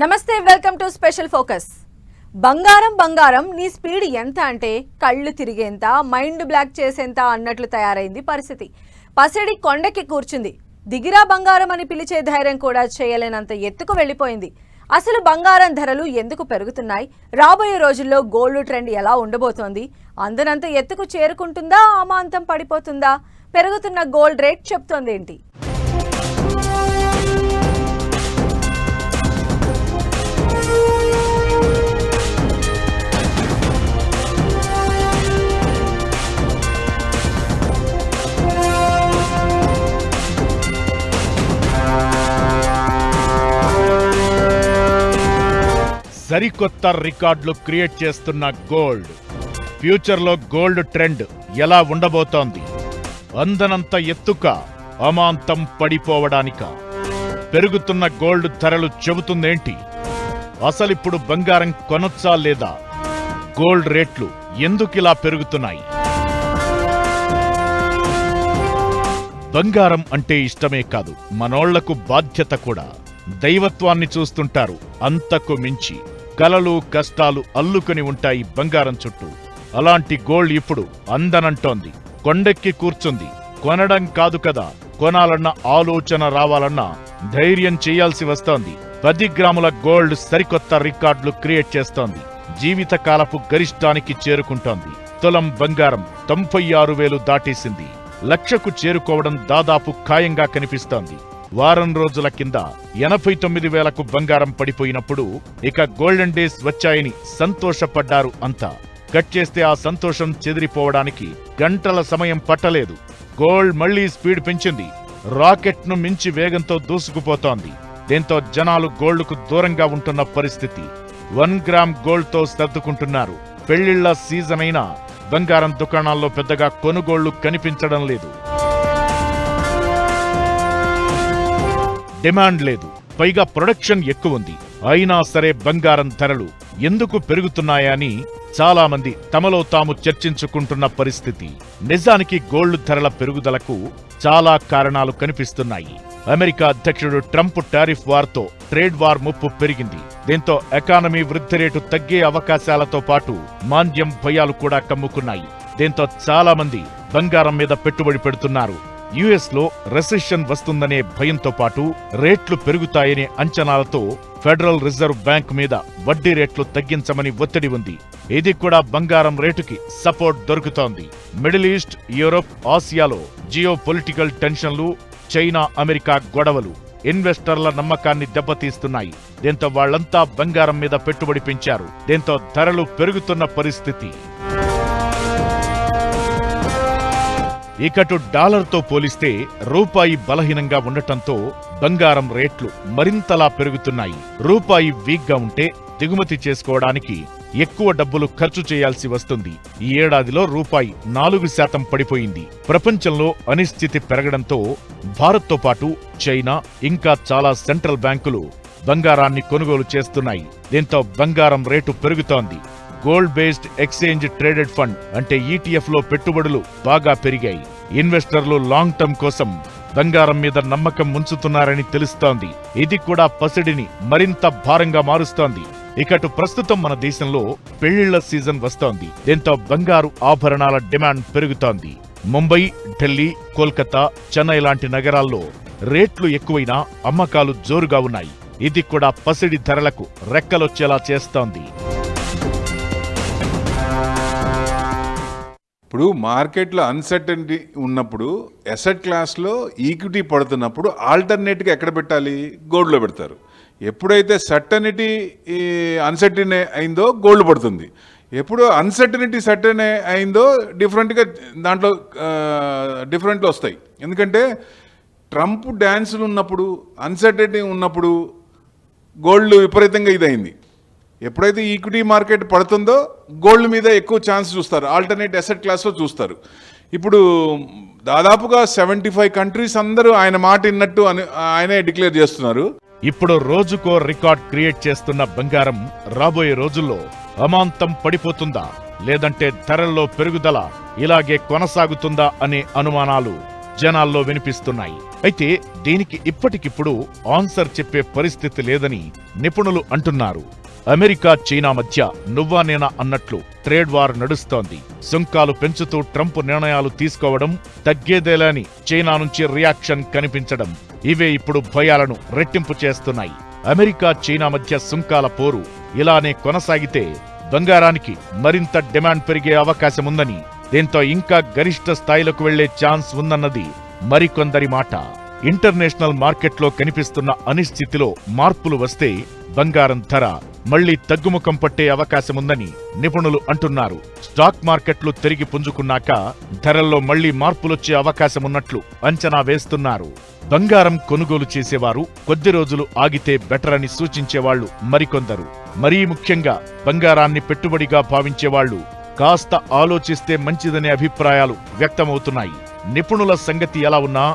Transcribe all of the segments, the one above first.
నమస్తే welcome to special focus. బంగారం బంగారం నీ స్పీడ్ ఎంత అంటే కళ్ళు తిరిగేంత మైండ్ బ్లాక్ చేసేంత అన్నట్లు తయారైంది పరిస్థితి. పసిడి కొండకి కూర్చుంది. దిగిరా బంగారం అని పిలిచే ధైర్యం కూడా చేయలేనంత ఎత్తుకు వెళ్ళిపోయింది. అసలు బంగారం ధరలు ఎందుకు పెరుగుతున్నాయి? రాబోయే రోజుల్లో గోల్డ్ ట్రెండ్ ఎలా ఉండబోతోంది? అందనంత ఎత్తుకు చేరుకుంటుందా? అమాంతం పడిపోతుందా? పెరుగుతున్న గోల్డ్ రేట్ చెప్తోంది సరికొత్త రికార్డులు క్రియేట్ చేస్తున్న గోల్డ్. ఫ్యూచర్లో గోల్డ్ ట్రెండ్ ఎలా ఉండబోతోంది? అందనంత ఎత్తుక అమాంతం పడిపోవడానిక. పెరుగుతున్న గోల్డ్ ధరలు చెబుతుందేంటి? అసలిప్పుడు బంగారం కొనొచ్చా లేదా? గోల్డ్ రేట్లు ఎందుకిలా పెరుగుతున్నాయి? బంగారం అంటే ఇష్టమే కాదు మనోళ్ళకు బాధ్యత కూడా. దైవత్వాన్ని చూస్తుంటారు అంతకు మించి. కలలు కష్టాలు అల్లుకొని ఉంటాయి బంగారం చుట్టూ. అలాంటి గోల్డ్ ఇప్పుడు అందనంటోంది. కొండెక్కి కూర్చుంది. కొనడం కాదు కదా. కొనాలన్న ఆలోచన రావాలన్నా ధైర్యం చేయాల్సి వస్తోంది. పది గ్రాముల గోల్డ్ సరికొత్త రికార్డులు క్రియేట్ చేస్తోంది. జీవితకాలపు గరిష్టానికి చేరుకుంటోంది. తులం బంగారం తొంభై ఆరు వేలు దాటేసింది. లక్షకు చేరుకోవడం దాదాపు ఖాయంగా కనిపిస్తోంది. వారం రోజుల కింద ఎనభై తొమ్మిది వేలకు బంగారం పడిపోయినప్పుడు ఇక గోల్డెన్ డేస్ వచ్చాయని సంతోషపడ్డారు అంతా. కట్ చేస్తే ఆ సంతోషం చెదిరిపోవడానికి గంటల సమయం పట్టలేదు. గోల్డ్ మళ్ళీ స్పీడ్ పెంచింది. రాకెట్ను మించి వేగంతో దూసుకుపోతోంది. దీంతో జనాలు గోల్డ్కు దూరంగా ఉంటున్న పరిస్థితి. వన్ గ్రామ్ గోల్డ్తో సర్దుకుంటున్నారు. పెళ్ళిళ్ళ సీజన్ అయినా బంగారం దుకాణాల్లో పెద్దగా కొనుగోళ్ళు కనిపించడం లేదు. డిమాండ్ లేదు. పైగా ప్రొడక్షన్ ఎక్కువ ఉంది. అయినా సరే బంగారం ధరలు ఎందుకు పెరుగుతున్నాయని చాలా మంది తమలో తాము చర్చించుకుంటున్న పరిస్థితి. నిజానికి గోల్డ్ ధరల పెరుగుదలకు చాలా కారణాలు కనిపిస్తున్నాయి. అమెరికా అధ్యక్షుడు ట్రంప్ టారిఫ్ వార్తో ట్రేడ్ వార్ ముప్పు పెరిగింది. దీంతో ఎకానమీ వృద్ధి రేటు తగ్గే అవకాశాలతో పాటు మాంద్యం భయాలు కూడా కమ్ముకున్నాయి. దీంతో చాలా మంది బంగారం మీద పెట్టుబడి పెడుతున్నారు. యుఎస్లో రెసెషన్ వస్తుందనే భయంతో పాటు రేట్లు పెరుగుతాయనే అంచనాలతో ఫెడరల్ రిజర్వ్ బ్యాంక్ మీద వడ్డీ రేట్లు తగ్గించమని ఒత్తిడి ఉంది. ఇది కూడా బంగారం రేటుకి సపోర్ట్ దొరుకుతోంది. మిడిల్ ఈస్ట్ యూరోప్ ఆసియాలో జియో పొలిటికల్ టెన్షన్లు చైనా అమెరికా గొడవలు ఇన్వెస్టర్ల నమ్మకాన్ని దెబ్బతీస్తున్నాయి. దీంతో వాళ్ళంతా బంగారం మీద పెట్టుబడి పెంచారు. దీంతో ధరలు పెరుగుతున్న పరిస్థితి. ఇకటు డాలర్తో పోలిస్తే రూపాయి బలహీనంగా ఉండటంతో బంగారం రేట్లు మరింతలా పెరుగుతున్నాయి. రూపాయి వీక్గా ఉంటే దిగుమతి చేసుకోవడానికి ఎక్కువ డబ్బులు ఖర్చు చేయాల్సి వస్తుంది. ఈ ఏడాదిలో రూపాయి నాలుగు శాతం పడిపోయింది. ప్రపంచంలో అనిశ్చితి పెరగడంతో భారత్తో పాటు చైనా ఇంకా చాలా సెంట్రల్ బ్యాంకులు బంగారాన్ని కొనుగోలు చేస్తున్నాయి. దీంతో బంగారం రేటు పెరుగుతోంది. Gold based exchange traded fund అంటే ఈటీఎఫ్లో పెట్టుబడులు బాగా పెరిగాయి. ఇన్వెస్టర్లు లాంగ్ టర్మ్ కోసం బంగారం మీద నమ్మకం ఉంచుతున్నారని తెలుస్తోంది. ఇది కూడా పసిడిని మరింత భారంగా మారుస్తోంది. ఇకటు ప్రస్తుతం మన దేశంలో పెళ్ళిళ్ళ సీజన్ వస్తోంది. దీంతో బంగారు ఆభరణాల డిమాండ్ పెరుగుతోంది. ముంబై ఢిల్లీ కోల్కతా చెన్నై లాంటి నగరాల్లో రేట్లు ఎక్కువైనా అమ్మకాలు జోరుగా ఉన్నాయి. ఇది కూడా పసిడి ధరలకు రెక్కలొచ్చేలా చేస్తోంది. ఇప్పుడు మార్కెట్లో అన్సర్టనిటీ ఉన్నప్పుడు ఎసెట్ క్లాస్లో ఈక్విటీ పడుతున్నప్పుడు ఆల్టర్నేట్గా ఎక్కడ పెట్టాలి? గోల్డ్లో పెడతారు. ఎప్పుడైతే సర్టనిటీ అన్సర్టన్ అయిందో గోల్డ్ పడుతుంది. ఎప్పుడు అన్సర్టనిటీ సర్టన్ అయిందో డిఫరెంట్గా దాంట్లో డిఫరెంట్లు వస్తాయి. ఎందుకంటే ట్రంప్ డ్యాన్సులు ఉన్నప్పుడు అన్సర్టనిటీ ఉన్నప్పుడు గోల్డ్ విపరీతంగా ఇదైంది. ఎప్పుడైతే ఈక్విటీ మార్కెట్ పడుతుందో గోల్డ్ మీద ఎక్కువ ఛాన్స్ చూస్తారు. ఆల్టర్నేట్ అసెట్ క్లాస్లో చూస్తారు. ఇప్పుడు దాదాపుగా సెవెంటీ ఫైవ్ కంట్రీస్ అందరూ ఆయన మాట విన్నట్టు అని ఆయనే డిక్లేర్ చేస్తున్నారు. ఇప్పుడు రోజుకో రికార్డ్ క్రియేట్ చేస్తున్న బంగారం రాబోయే రోజుల్లో అమాంతం పడిపోతుందా? లేదంటే ధరల్లో పెరుగుదల ఇలాగే కొనసాగుతుందా అనే అనుమానాలు జనాల్లో వినిపిస్తున్నాయి. అయితే దీనికి ఇప్పటికిప్పుడు ఆన్సర్ చెప్పే పరిస్థితి లేదని నిపుణులు అంటున్నారు. అమెరికా చైనా మధ్య నువ్వా నేనా అన్నట్లు ట్రేడ్ వార్ నడుస్తోంది. సుంకాలు పెంచుతూ ట్రంప్ నిర్ణయాలు తీసుకోవడం తగ్గేదేలేని చైనా నుంచి రియాక్షన్ కనిపించడం. ఇవే ఇప్పుడు భయాలను రెట్టింపు చేస్తున్నాయి. అమెరికా చైనా మధ్య సుంకాల పోరు ఇలానే కొనసాగితే బంగారానికి మరింత డిమాండ్ పెరిగే అవకాశం ఉందని దీంతో ఇంకా గరిష్ట స్థాయిలకు వెళ్ళే ఛాన్స్ ఉందన్నది మరికొందరి మాట. ఇంటర్నేషనల్ మార్కెట్లో కనిపిస్తున్న అనిశ్చితిలో మార్పులు వస్తే బంగారం ధర మళ్ళీ తగ్గుముఖం పట్టే అవకాశముందని నిపుణులు అంటున్నారు. స్టాక్ మార్కెట్లు తిరిగి పుంజుకున్నాక ధరల్లో మళ్ళీ మార్పులొచ్చే అవకాశమున్నట్లు అంచనా వేస్తున్నారు. బంగారం కొనుగోలు చేసేవారు కొద్ది రోజులు ఆగితే బెటర్ అని సూచించేవాళ్ళు మరికొందరు. మరీ ముఖ్యంగా బంగారాన్ని పెట్టుబడిగా భావించేవాళ్ళు కాస్త ఆలోచిస్తే మంచిదనే అభిప్రాయాలు వ్యక్తమవుతున్నాయి. నిపుణుల సంగతి ఎలా ఉన్నా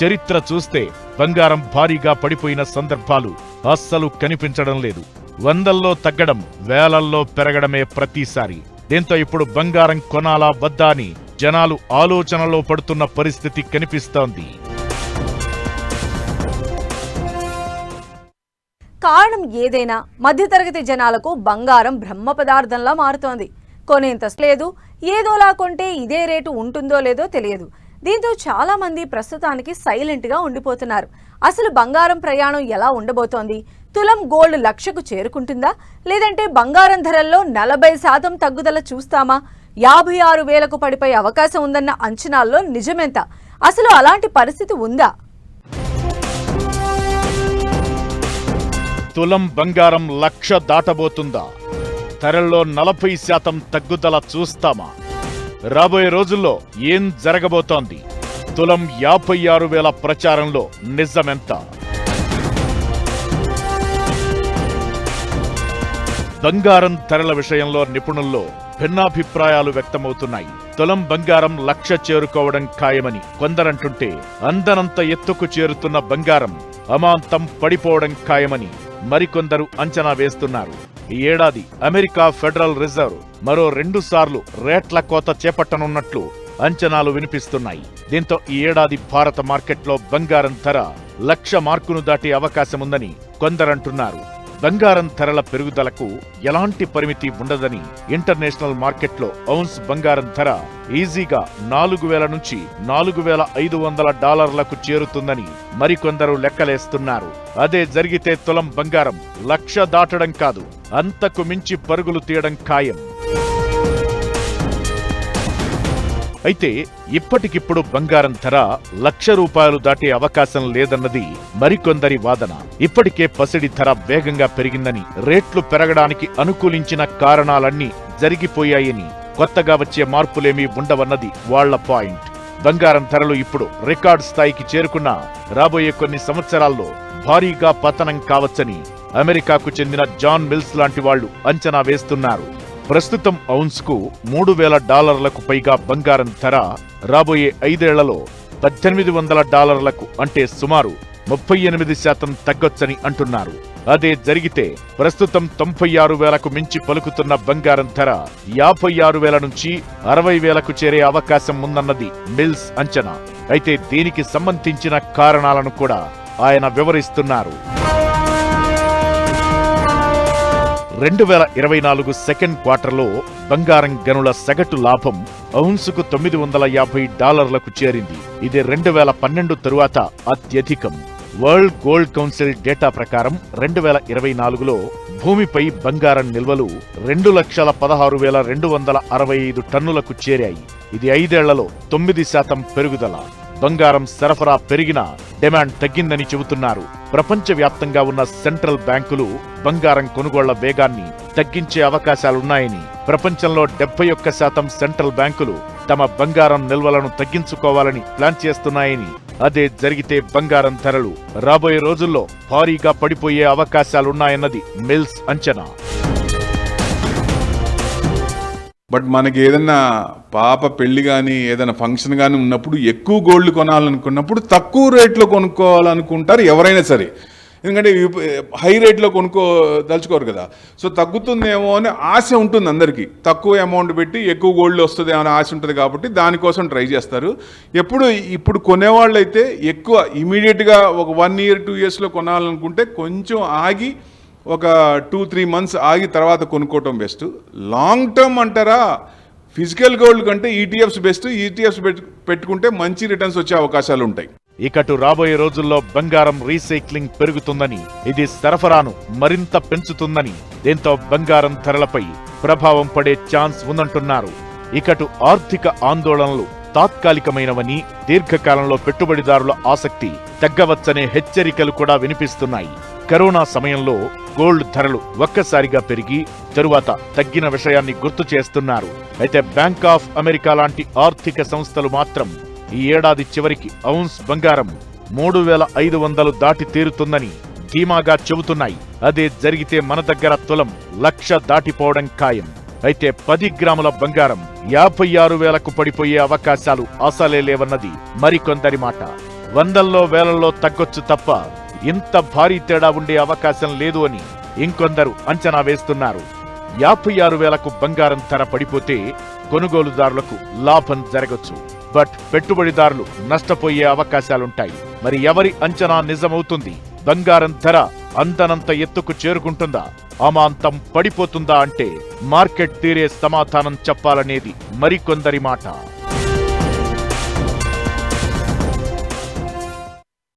చరిత్ర చూస్తే బంగారం భారీగా పడిపోయిన సందర్భాలు అస్సలు కనిపించడం లేదు. వందల్లో తగ్గడం వేలల్లో పెరగడమే ప్రతిసారి. దీంతో ఇప్పుడు బంగారం కొనాలా వద్దా అని జనాలు ఆలోచనలో పడుతున్న పరిస్థితి కనిపిస్తోంది. కారణం ఏదైనా మధ్యతరగతి జనాలకు బంగారం బ్రహ్మ పదార్థంలా మారుతోంది. కొనేంత లేదు ఏదోలా కొంటే ఇదే రేటు ఉంటుందో లేదో తెలియదు. దీంతో చాలా మంది ప్రస్తుతానికి సైలెంట్గా ఉండిపోతున్నారు. అసలు బంగారం ప్రయాణం ఎలా ఉండబోతోంది? తులం గోల్డ్ లక్షకు చేరుకుంటుందా? లేదంటే బంగారం ధరల్లో నలభై శాతం తగ్గుదల చూస్తామా? యాభై ఆరు వేలకు పడిపోయే అవకాశం ఉందన్న అంచనాల్లో నిజమెంత? అసలు అలాంటి పరిస్థితి ఉందా? తులం బంగారం లక్ష దాటబోతుందా? ధరల్లో నలభై శాతం తగ్గుదల చూస్తామా? రాబోయే రోజుల్లో ఏం జరగబోతోంది? తులం యాభై ఆరు వేల ప్రచారంలో నిజమెంత? బంగారం ధరల విషయంలో నిపుణుల్లో భిన్నాభిప్రాయాలు వ్యక్తమవుతున్నాయి. తులం బంగారం లక్ష చేరుకోవడం ఖాయమని కొందరంటుంటే అందనంత ఎత్తుకు చేరుతున్న బంగారం అమాంతం పడిపోవడం ఖాయమని మరికొందరు అంచనా వేస్తున్నారు. ఈ ఏడాది అమెరికా ఫెడరల్ రిజర్వ్ మరో రెండు సార్లు రేట్ల కోత చేపట్టనున్నట్లు అంచనాలు వినిపిస్తున్నాయి. దీంతో ఈ ఏడాది భారత మార్కెట్లో బంగారం ధర లక్ష మార్కును దాటే అవకాశముందని కొందరంటున్నారు. బంగారం ధరల పెరుగుదలకు ఎలాంటి పరిమితి ఉండదని ఇంటర్నేషనల్ మార్కెట్లో ఔన్స్ బంగారం ధర ఈజీగా నాలుగు వేల నుంచి నాలుగు వేల ఐదు వందల డాలర్లకు చేరుతుందని మరికొందరు లెక్కలేస్తున్నారు. అదే జరిగితే తులం బంగారం లక్ష దాటడం కాదు అంతకు మించి పరుగులు తీయడం ఖాయం. అయితే ఇప్పటికిప్పుడు బంగారం ధర లక్ష రూపాయలు దాటే అవకాశం లేదన్నది మరికొందరి వాదన. ఇప్పటికే పసిడి ధర వేగంగా పెరిగిందని రేట్లు పెరగడానికి అనుకూలించిన కారణాలన్నీ జరిగిపోయాయని కొత్తగా వచ్చే మార్పులేమీ ఉండవన్నది వాళ్ళ పాయింట్. బంగారం ధరలు ఇప్పుడు రికార్డ్ స్థాయికి చేరుకున్నా రాబోయే కొన్ని సంవత్సరాల్లో భారీగా పతనం కావచ్చని అమెరికాకు చెందిన జాన్ మిల్స్ లాంటి వాళ్ళు అంచనా వేస్తున్నారు. ప్రస్తుతం ఔన్స్కు మూడు వేల డాలర్లకు పైగా బంగారం ధర రాబోయే ఐదేళ్ళలో పద్దెనిమిది వందల డాలర్లకు అంటే సుమారు ముప్పై ఎనిమిది శాతం తగ్గొచ్చని అంటున్నారు. అదే జరిగితే ప్రస్తుతం తొంభై ఆరు వేలకు మించి పలుకుతున్న బంగారం ధర యాభై ఆరు వేల నుంచి అరవై వేలకు చేరే అవకాశం ఉందన్నది మిల్స్ అంచనా. అయితే దీనికి సంబంధించిన కారణాలను కూడా ఆయన వివరిస్తున్నారు. రెండు వేల ఇరవై నాలుగు సెకండ్ క్వార్టర్లో బంగారం గనుల సగటు లాభం ఔన్సుకు తొమ్మిది వందల యాభై డాలర్లకు చేరింది. ఇది రెండు వేల పన్నెండు తరువాత అత్యధికం. వరల్డ్ గోల్డ్ కౌన్సిల్ డేటా ప్రకారం రెండు వేల ఇరవై నాలుగులో భూమిపై బంగారం నిల్వలు రెండు లక్షల పదహారు వేల రెండు వందల అరవై ఐదు టన్నులకు చేరాయి. ఇది ఐదేళ్ళలో తొమ్మిది శాతం పెరుగుదల. బంగారం సరఫరా పెరిగినా డిమాండ్ తగ్గిందని చెబుతున్నారు. ప్రపంచవ్యాప్తంగా ఉన్న సెంట్రల్ బ్యాంకులు బంగారం కొనుగోళ్ళ వేగాన్ని తగ్గించే అవకాశాలున్నాయని ప్రపంచంలో డెబ్బై ఒక్క శాతం సెంట్రల్ బ్యాంకులు తమ బంగారం నిల్వలను తగ్గించుకోవాలని ప్లాన్ చేస్తున్నాయని అదే జరిగితే బంగారం ధరలు రాబోయే రోజుల్లో భారీగా పడిపోయే అవకాశాలున్నాయన్నది మిల్స్ అంచనా. బట్ మనకి ఏదైనా పాప పెళ్ళి కానీ ఏదైనా ఫంక్షన్ కానీ ఉన్నప్పుడు ఎక్కువ గోల్డ్ కొనాలనుకున్నప్పుడు తక్కువ రేట్లో కొనుక్కోవాలనుకుంటారు ఎవరైనా సరే. ఎందుకంటే హై రేట్లో కొనుక్కో దలుచుకోరు కదా. సో తగ్గుతుందేమో అని ఆశ ఉంటుంది అందరికీ. తక్కువ అమౌంట్ పెట్టి ఎక్కువ గోల్డ్ వస్తుంది అనే ఆశ ఉంటుంది కాబట్టి దానికోసం ట్రై చేస్తారు. ఎప్పుడు ఇప్పుడు కొనేవాళ్ళు అయితే ఎక్కువ ఇమీడియట్గా ఒక వన్ ఇయర్ టూ ఇయర్స్లో కొనాలనుకుంటే కొంచెం ఆగి ఒక టూ త్రీ మంత్స్ ఆగి తర్వాత కొనుక్కోవటం బెస్ట్. లాంగ్ టర్మ్ అంటారా? ఫిజికల్ గోల్డ్ కంటే ఈటీఎఫ్స్ బెస్ట్ ఈటీఎఫ్స్ పెట్టుకుంటే మంచి రిటర్న్స్ వచ్చే అవకాశాలు ఉంటాయి. ఇకటు రాబోయే రోజుల్లో బంగారం రీసైక్లింగ్ పెరుగుతుందని ఇది సరఫరాను మరింత పెంచుతుందని దీంతో బంగారం ధరలపై ప్రభావం పడే ఛాన్స్ ఉందంటున్నారు. ఇకటు ఆర్థిక ఆందోళనలు తాత్కాలికమైనవని దీర్ఘకాలంలో పెట్టుబడిదారుల ఆసక్తి తగ్గవచ్చనే హెచ్చరికలు కూడా వినిపిస్తున్నాయి. కరోనా సమయంలో గోల్డ్ ధరలు ఒక్కసారిగా పెరిగి తరువాత తగ్గిన విషయాన్ని గుర్తు చేస్తున్నారు. అయితే బ్యాంక్ ఆఫ్ అమెరికా లాంటి ఆర్థిక సంస్థలు మాత్రం ఈ ఏడాది చివరికి ఔన్స్ బంగారం మూడు వేల ఐదు వందలు దాటి తీరుతుందని ధీమాగా చెబుతున్నాయి. అదే జరిగితే మన దగ్గర తులం లక్ష దాటిపోవడం ఖాయం. అయితే పది గ్రాముల బంగారం యాభై ఆరు వేలకు పడిపోయే అవకాశాలు అసలే లేవన్నది మరికొందరి మాట. వందల్లో వేలల్లో తగ్గొచ్చు తప్ప ఇంత భారీ తేడా ఉండే అవకాశం లేదు అని ఇంకొందరు అంచనా వేస్తున్నారు. యాభై ఆరు వేలకు బంగారం ధర పడిపోతే కొనుగోలుదారులకు లాభం జరగొచ్చు. బట్ పెట్టుబడిదారులు నష్టపోయే అవకాశాలుంటాయి. మరి ఎవరి అంచనా నిజమవుతుంది? బంగారం ధర అంతనంత ఎత్తుకు చేరుకుంటుందా? అమాంతం పడిపోతుందా అంటే మార్కెట్ తీరే సమాధానం చెప్పాలనేది మరికొందరి మాట.